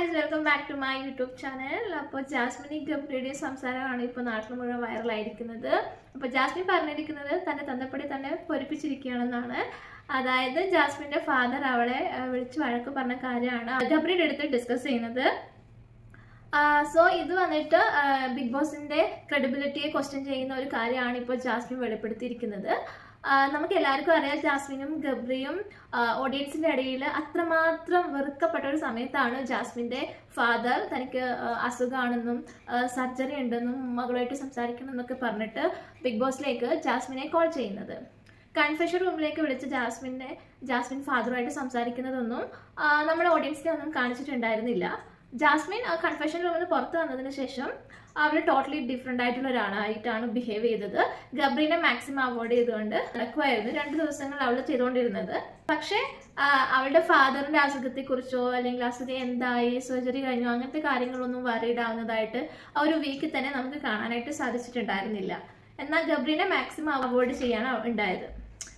Guys welcome back to my YouTube channel അപ്പോൾ ജാസ്മിനി ഗബ്രിയുടെ സംസാരമാണ് ഇപ്പോൾ നാട്ടിൽ മുഴുവൻ വൈറലായിരിക്കുന്നത് അപ്പോൾ ജാസ്മിൻ പറഞ്ഞിരിക്കുന്നത് തന്റെ തന്തപ്പടി തന്നെ പൊരിപ്പിച്ചിരിക്കുകയാണെന്നാണ്. അതായത് ജാസ്മിന്റെ ഫാദർ അവളെ വിളിച്ച് വഴക്ക് പറഞ്ഞ കാര്യമാണ് ഗബ്രിയുടെ അടുത്ത് ഡിസ്കസ് ചെയ്യുന്നത്. സോ ഇത് വന്നിട്ട് ബിഗ് ബോസിന്റെ ക്രെഡിബിലിറ്റിയെ ക്വസ്റ്റ്യൻ ചെയ്യുന്ന ഒരു കാര്യമാണ് ഇപ്പോൾ ജാസ്മിൻ വെളിപ്പെടുത്തിയിരിക്കുന്നത്. നമുക്ക് എല്ലാവർക്കും അറിയാം ജാസ്മിനും ഗബ്രിയും ഓഡിയൻസിന്റെ ഇടയിൽ അത്രമാത്രം വെറുക്കപ്പെട്ട ഒരു സമയത്താണ് ജാസ്മിന്റെ ഫാദർ തനിക്ക് അസുഖമാണെന്നും സർജറി ഉണ്ടെന്നും മകളുമായിട്ട് സംസാരിക്കണം എന്നൊക്കെ പറഞ്ഞിട്ട് ബിഗ് ബോസിലേക്ക് ജാസ്മിനെ കോൾ ചെയ്യുന്നത്. കൺഫെഷൻ റൂമിലേക്ക് വിളിച്ച് ജാസ്മിനെ ജാസ്മിൻ ഫാദറുമായിട്ട് സംസാരിക്കുന്നതൊന്നും നമ്മുടെ ഓഡിയൻസിനെ ഒന്നും കാണിച്ചിട്ടുണ്ടായിരുന്നില്ല. ജാസ്മിൻ കൺഫെഷൻ റൂമിൽ പുറത്ത് വന്നതിന് ശേഷം അവൾ ടോട്ടലി ഡിഫറെന്റ് ആയിട്ടുള്ള ഒരാളായിട്ടാണ് ബിഹേവ് ചെയ്തത്. ഗബ്രീനെ മാക്സിമം അവോയ്ഡ് ചെയ്തുകൊണ്ട് നടക്കുമായിരുന്നു രണ്ട് ദിവസങ്ങൾ അവൾ ചെയ്തുകൊണ്ടിരുന്നത് പക്ഷേ അവളുടെ ഫാദറിന്റെ അസുഖത്തെക്കുറിച്ചോ അല്ലെങ്കിൽ അസുഖം എന്തായി സർജറി കഴിഞ്ഞോ അങ്ങനത്തെ കാര്യങ്ങളൊന്നും വറീഡ് ആവുന്നതായിട്ട് ആ ഒരു വീക്കിൽ തന്നെ നമുക്ക് കാണാനായിട്ട് സാധിച്ചിട്ടുണ്ടായിരുന്നില്ല. എന്നാൽ ഗബ്രീനെ മാക്സിമം അവോയ്ഡ് ചെയ്യാണ് ഉണ്ടായത്.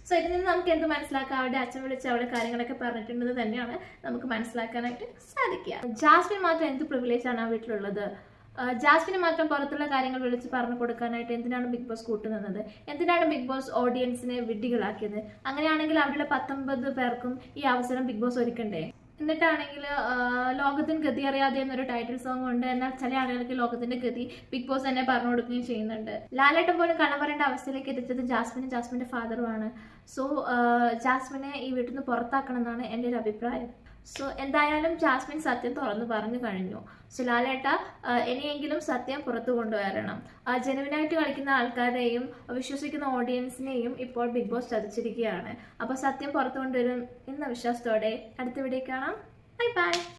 സോ ഇതിൽ നിന്ന് നമുക്ക് എന്ത് മനസ്സിലാക്കാം? അവരുടെ അച്ഛൻ വിളിച്ച് അവളുടെ കാര്യങ്ങളൊക്കെ പറഞ്ഞിട്ടുണ്ടെന്ന് തന്നെയാണ് നമുക്ക് മനസ്സിലാക്കാനായിട്ട് സാധിക്കുക. ജാസ്മിൻ മാത്രം എന്ത് പ്രിവിലേജ് ആണ് ആ വീട്ടിലുള്ളത്? ജാസ്മിന് മാത്രം പുറത്തുള്ള കാര്യങ്ങൾ വിളിച്ച് പറഞ്ഞു കൊടുക്കാനായിട്ട് എന്തിനാണ് ബിഗ് ബോസ് കൂട്ടുനിന്നത് എന്തിനാണ് ബിഗ് ബോസ് ഓഡിയൻസിനെ വിഡ്ഢികളാക്കിയത്? അങ്ങനെയാണെങ്കിൽ അവരുടെ പത്തൊമ്പത് പേർക്കും ഈ അവസരം ബിഗ് ബോസ് ഒരുക്കണ്ടേ? എന്നിട്ടാണെങ്കിൽ ലോകത്തിന് ഗതി അറിയാതെ എന്നൊരു ടൈറ്റിൽ സോങ് ഉണ്ട്. എന്നാൽ ചില ആളുകൾക്ക് ലോകത്തിന്റെ ഗതി ബിഗ് ബോസ് തന്നെ പറഞ്ഞു കൊടുക്കുകയും ചെയ്യുന്നുണ്ട്. ലാലേട്ടൻ പോലും കണം പറയേണ്ട അവസ്ഥയിലേക്ക് എത്തിച്ചത് ജാസ്മിനും ജാസ്മിന്റെ ഫാദറുമാണ് സോ ജാസ്മിനെ ഈ വീട്ടിൽ നിന്ന് പുറത്താക്കണം എന്നാണ് എന്റെ ഒരു അഭിപ്രായം. സോ എന്തായാലും ജാസ്മിൻ സത്യം തുറന്നു പറഞ്ഞു കഴിഞ്ഞു. സോ ലാലേട്ട ഇനിയെങ്കിലും സത്യം പുറത്തു കൊണ്ടുവരണം. ജനുവിനായിട്ട് കളിക്കുന്ന ആൾക്കാരെയും വിശ്വസിക്കുന്ന ഓഡിയൻസിനെയും ഇപ്പോൾ ബിഗ് ബോസ് ചതിച്ചിരിക്കുകയാണ്. അപ്പോൾ സത്യം പുറത്തു കൊണ്ടുവരും എന്ന വിശ്വാസത്തോടെ അടുത്ത വീഡിയോ കാണാം. Bye bye